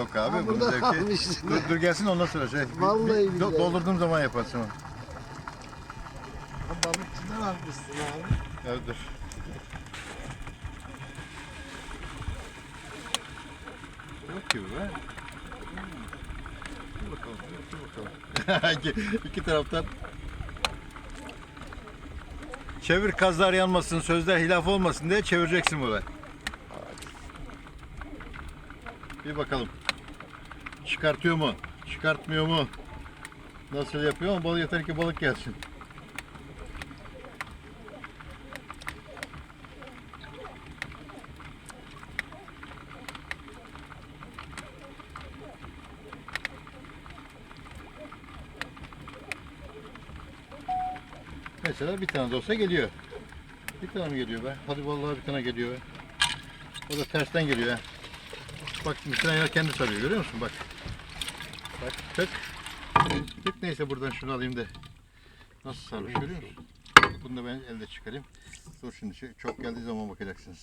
yok abi. Ha, burada zevki. kalmış. Dur, dur gelsin ondan sonra şey. Vallahi bir- billahi. doldurduğum zaman yaparsın onu. Balıkçıdan almışsın abi. Evet dur. Yok gibi be. Dur bakalım, dur bakalım. iki, iki taraftan Çevir kazlar yanmasın, sözler hilaf olmasın diye çevireceksin böyle. Bir bakalım. Çıkartıyor mu? Çıkartmıyor mu? Nasıl yapıyor ama balık yeter ki balık gelsin. Mesela bir tane de olsa geliyor. Bir tane mi geliyor be? Hadi vallahi bir tane geliyor be. O da tersten geliyor ha. Bak ya kendi sarıyor görüyor musun? Bak. Bak tık. Tık neyse buradan şunu alayım da. Nasıl sarmış görüyor musun? Bunu da ben elde çıkarayım. Dur şimdi çok geldiği zaman bakacaksınız.